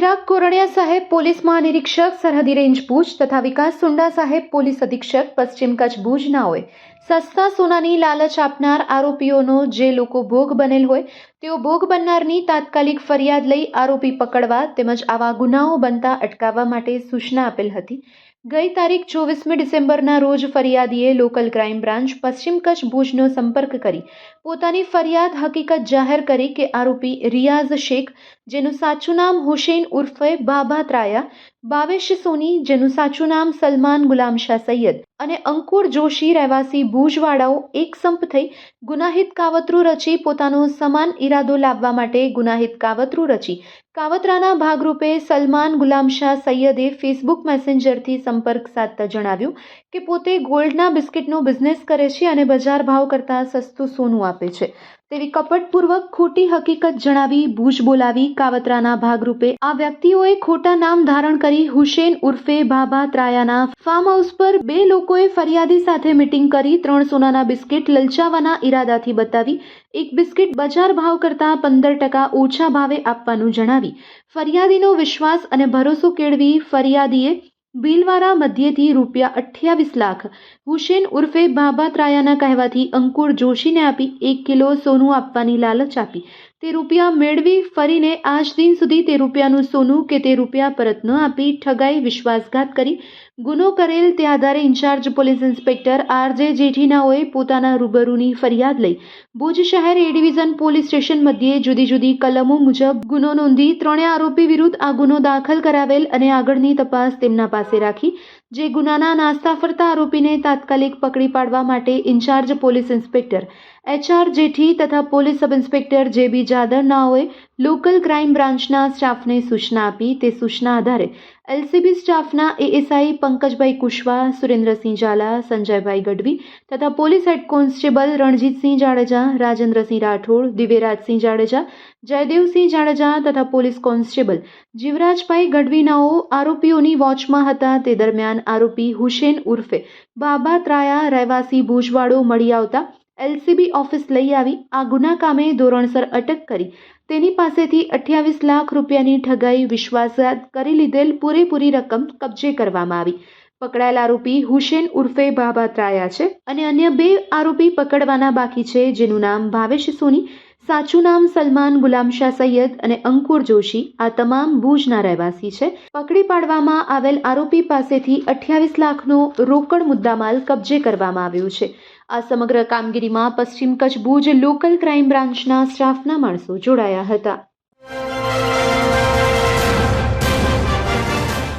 ચિરાગ કોરડિયા સાહેબ પોલીસ મહાનિરીક્ષક સરહદી રેન્જ ભુજ તથા વિકાસ સુંડા સાહેબ પોલીસ અધિક્ષક પશ્ચિમ કચ્છ ભુજનાઓએ સસ્તા સોનાની લાલચ આપનાર આરોપીઓનો જે લોકો ભોગ બનેલ હોય તેઓ ભોગ બનનારની તાત્કાલિક ફરિયાદ લઈ આરોપી પકડવા તેમજ આવા ગુનાઓ બનતા અટકાવવા માટે સૂચના આપેલ હતી। ગઈ તારીખ ચોવીસમી ડિસેમ્બરના રોજ ફરિયાદીએ લોકલ ક્રાઇમ બ્રાન્ચ પશ્ચિમ કચ્છ ભુજનો સંપર્ક કરી પોતાની ફરિયાદ હકીકત જાહેર કરી કે આરોપી રિયાઝ શેખ જેનું સાચું નામ હુસેન ઉર્ફે બાબા ત્રાયા ભાવેશ સોની જેનું સાચું નામ સલમાન ગુલામ શાહ સૈયદ અને અંકુર જોશી રહેવાસી ભુજવાળાઓ એક સંપ થઈ ગુનાહિત કાવતરું રચી પોતાનો સમાન ઈરાદો લાવવા માટે ગુનાહિત કાવતરું રચી. કાવતરાના ભાગરૂપે સલમાન ગુલામ શાહ સૈયદે ફેસબુક મેસેન્જરથી સંપર્ક સાધતા જણાવ્યું કે પોતે ગોલ્ડના બિસ્કિટનો બિઝનેસ કરે છે અને બજાર ભાવ કરતાં સસ્તું સોનું આપે છે. તેવી કપટપૂર્વક ખોટી હકીકત જણાવી, ભૂજ બોલાવી કાવતરાના ભાગરૂપે. આ વ્યક્તિઓએ ખોટા નામ ધારણ કરી હુસેન ઉર્ફે બાબા ત્રાયાના ફાર્મ હાઉસ પર બે લોકોએ ફરિયાદી સાથે મિટિંગ કરી ત્રણ સોનાના બિસ્કિટ લલચાવવાના ઈરાદાથી બતાવી. એક બિસ્કિટ બજાર ભાવ કરતાં પંદર ટકા ઓછા ભાવે આપવાનું જણાવી. ફરિયાદીનો વિશ્વાસ અને ભરોસો કેળવી ફરિયાદીએ બિલવારા મધ્યેથી રૂપિયા અઠ્યાવીસ લાખ. હુસેન ઉર્ફે બાબા ત્રાયાના કહેવાથી અંકુર જોશીને આપી એક કિલો સોનું આપવાની લાલચ આપી. તે રૂપિયા મેળવી ફરીને આજ દિન સુધી તે રૂપિયાનું સોનું કે તે રૂપિયા પરત ન આપી ઠગાઈ વિશ્વાસઘાત કરી ગુનો કરેલ તે આધારે ઇન્ચાર્જ પોલીસ ઇન્સ્પેક્ટર આર જે જેઠીનાઓએ પોતાના રૂબરૂની ફરિયાદ લઈ ભુજ શહેર એ ડિવિઝન પોલીસ સ્ટેશન મધ્યે જુદી જુદી કલમો મુજબ ગુનો નોંધી ત્રણે આરોપી વિરુદ્ધ આ ગુનો દાખલ કરાવેલ અને આગળની તપાસ તેમના પાસે રાખી, જે ગુનાના નાસ્તા ફરતા આરોપીને તાત્કાલિક પકડી પાડવા માટે incharge police inspector HR Jethi તથા પોલીસ સબ ઇન્સ્પેક્ટર જે બી જાદવનાઓએ લોકલ ક્રાઇમ બ્રાન્ચના સ્ટાફને સૂચના આપી. તે સૂચના આધારે એલસીબી સ્ટાફના એએસઆઈ પંકજભાઈ કુશવા, સુરેન્દ્રસિંહ ઝાલા, સંજયભાઈ ગઢવી તથા police head constable Ranjitsinh Jadeja, Rajendrasinh Rathod, Divyarajsinh Jadeja, Jaydevsinh Jadeja તથા પોલીસ કોન્સ્ટેબલ જીવરાજભાઈ ગઢવીનાઓ આરોપીઓની વોચમાં હતા. તે દરમિયાન આરોપી હુસેન ઉર્ફે બાબા ત્રાયા, રહેવાસી ભુજવાડો મળી આવતા એલસીબી ઓફિસ લઈ આવી. આ ગુના કામે ધોરણસર અટક કરી. તેની પાસેથી અઠ્યાવીસ લાખ રૂપિયાની ઠગાઈ વિશ્વાસઘાત કરી લીધેલ પૂરેપૂરી રકમ કબજે કરવામાં આવી. પકડાયેલ આરોપી હુસેન ઉર્ફે બાબા ત્રાયા છે અને અન્ય બે આરોપી પકડવાના બાકી છે, જેનું નામ ભાવેશ સોની સાચું નામ સલમાન ગુલામશાહ સૈયદ અને અંકુર જોશી આ તમામ ભુજના રહેવાસી છે. પકડી પાડવામાં આવેલ આરોપી પાસેથી અઠ્યાવીસ લાખનો રોકડ મુદ્દામાલ કબજે કરવામાં આવ્યો છે. આ સમગ્ર કામગીરીમાં પશ્ચિમ કચ્છ ભુજ લોકલ ક્રાઇમ બ્રાન્ચના સ્ટાફના માણસો જોડાયા હતા.